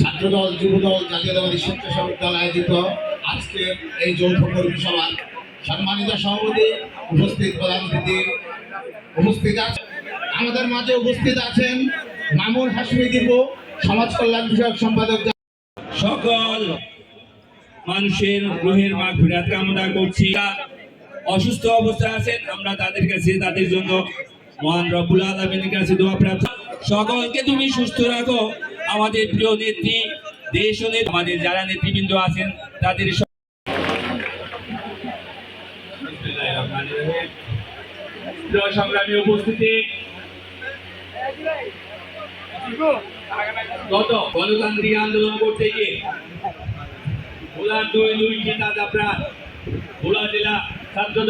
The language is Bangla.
ছাত্রদল যুবদল জাতীয়তাবাদী স্বেচ্ছাসেবক দল আয়োজিত আজকের এই যৌথ কর্মী সভা সম্মানিত সভাপতি উপস্থিত প্রধান অতিথি উপস্থিত আছেন। আমাদের মাঝে উপস্থিত আছেন মামুন হাসমি দীপু সমাজ কল্যাণ বিষয়ক সম্পাদক। সকল মানুষের রুহের মা ফিরাত কামনা করছি। অসুস্থ অবস্থায় আছেন, আমরা তাদের কাছে, তাদের জন্য মহান রব্বুল আলমিনের কাছে দোয়া প্রার্থনা সকলকে তুমি সুস্থ রাখো। আমাদের প্রিয় নেত্রী, দেশ আমাদের যারা নেতৃবৃন্দ আছেন, তাদের সংগ্রামী উপস্থিতি, গত গণতান্ত্রিক আন্দোলন করতে গিয়ে ভোলার দুই দুই নেতা আপনার ভোলা জেলা ছাত্র